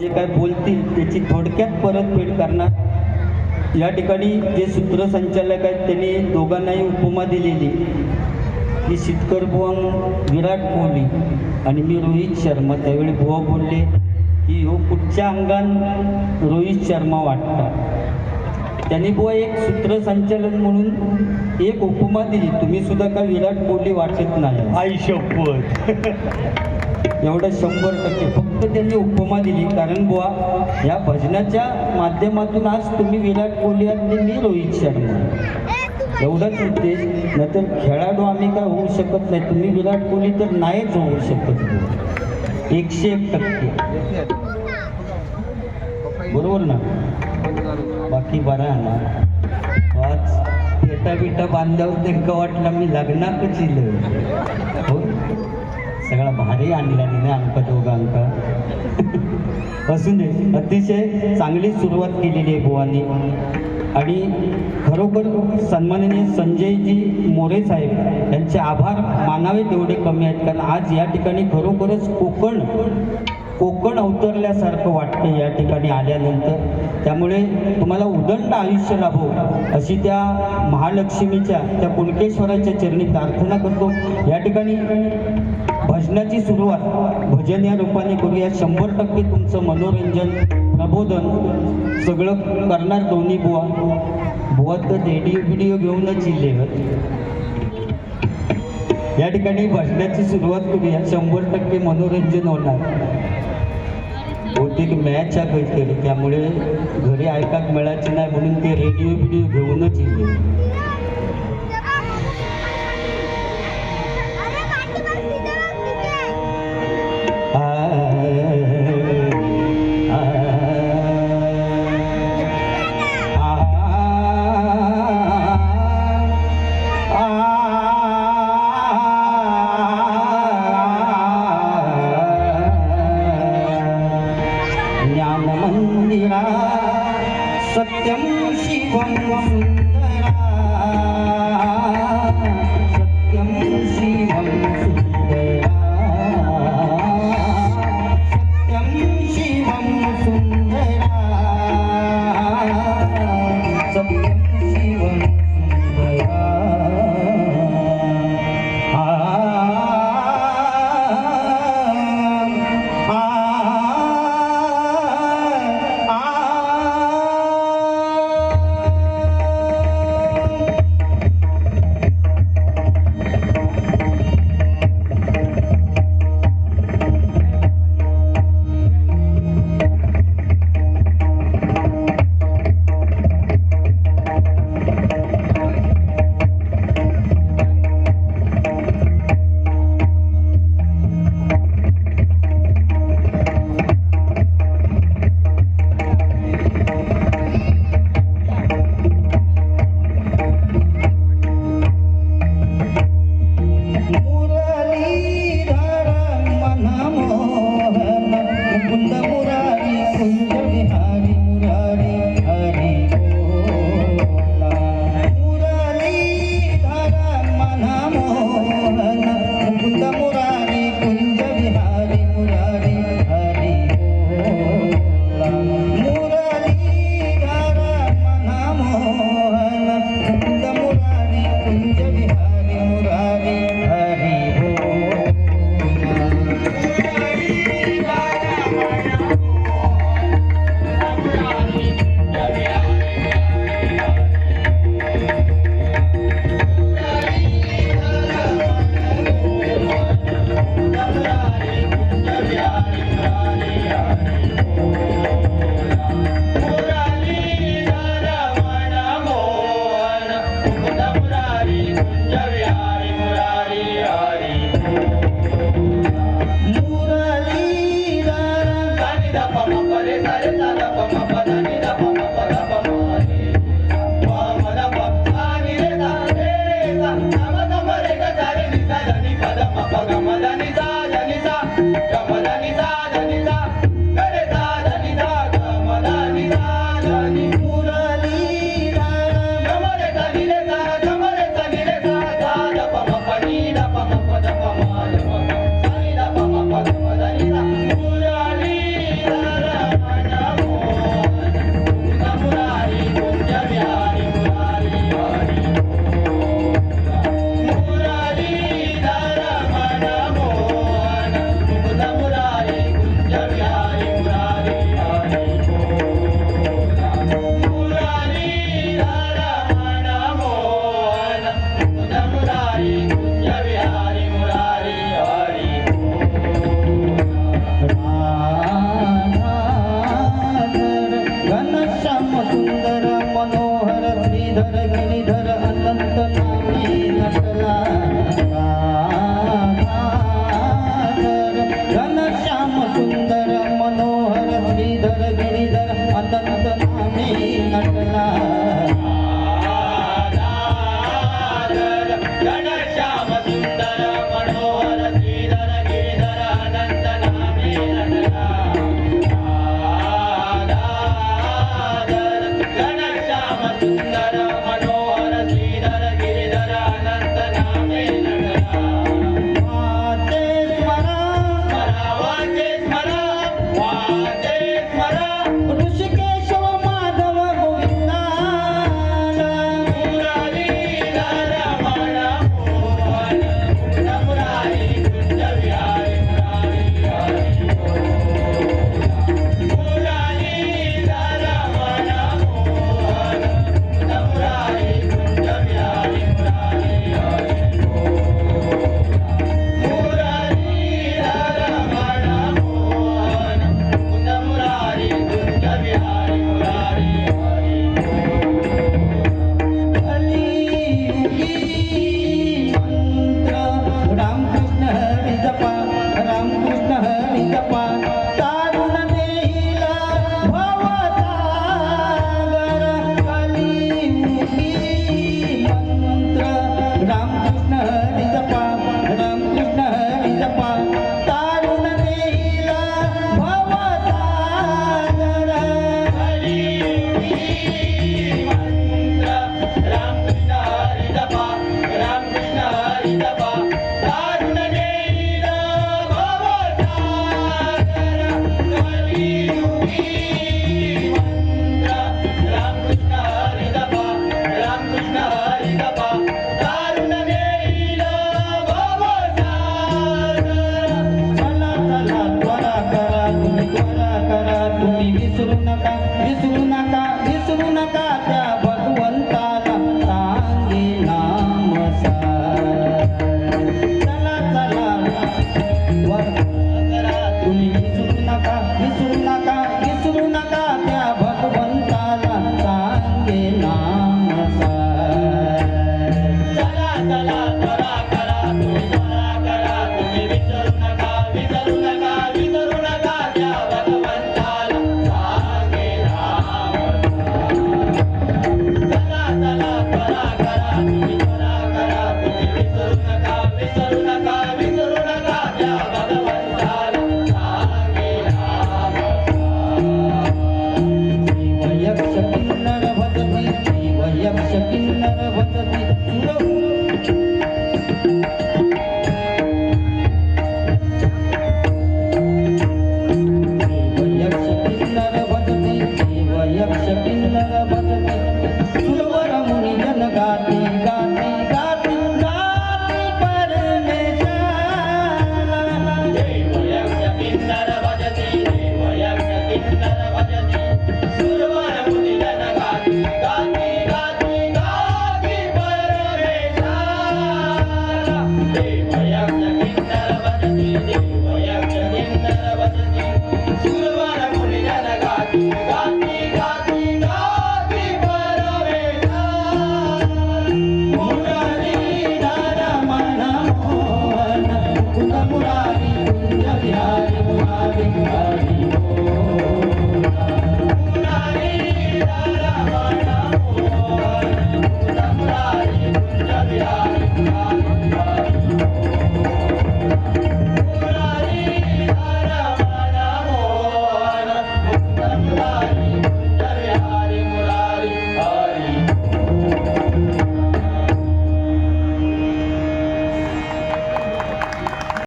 जे काय बोलतील त्याची थोडक्यात परतफेड करणार. या ठिकाणी जे सूत्रसंचालक आहेत त्यांनी दोघांनाही उपमा दिलेली. की शितकर बुवा विराट कोहली आणि मी रोहित शर्मा. त्यावेळी बुवा बोलले की हो कुठच्या अंगान रोहित शर्मा वाटतात? त्यांनी बुवा एक सूत्रसंचालन म्हणून एक उपमा दिली. तुम्ही सुद्धा का विराट कोहली वाटत नाही? आई शपथ. एवढं शंभर टक्के. फक्त त्यांनी उपमा दिली. कारण बुवा या भजनाच्या माध्यमातून आज तुम्ही विराट कोहली आणि मी रोहित शर्मा. एवढाच उद्देश. नाहीतर खेळाडू आम्ही काय होऊ शकत नाही. तुम्ही विराट कोहली तर नाहीच होऊ शकत. एकशे एक टक्के. बरोबर ना? बाकी बरा आहे ना? आज फेटा बिटा बांधल्यावर त्यांना वाटलं मी लग्नाकच इलं हो? सगळा आणला नाही अंक दोघा अंक असू दे. अतिशय चांगली सुरुवात केलेली आहे बुवांनी. आणि खरोखर सन्माननीय संजयजी मोरे साहेब यांचे आभार मानावे तेवढे कमी आहेत. कारण आज या ठिकाणी खरोखरच कोकण कोकण अवतरल्यासारखं वाटतं या ठिकाणी आल्यानंतर. त्यामुळे तुम्हाला उदंड आयुष्य लाभो अशी त्या महालक्ष्मीच्या त्या कुणकेश्वराच्या चरणी प्रार्थना करतो. या ठिकाणी भजनाची सुरुवात. भजन या रूपाने करूया. शंभर टक्के तुमचं मनोरंजन प्रबोधन सगळं करणार दोन्ही बुवा. बुवा तर रेडिओ व्हिडिओ घेऊनच इले या ठिकाणी भजनाची सुरुवात करूया. शंभर टक्के मनोरंजन होणार. बहुतेक मॅच आहे काहीतरी. त्यामुळे घरी ऐकाक मिळायची नाही म्हणून ते रेडिओ व्हिडिओ घेऊनच इले सत्यं शिवं Yeah. धर अनंत नामी नटला. विसरू नका विसरू नका.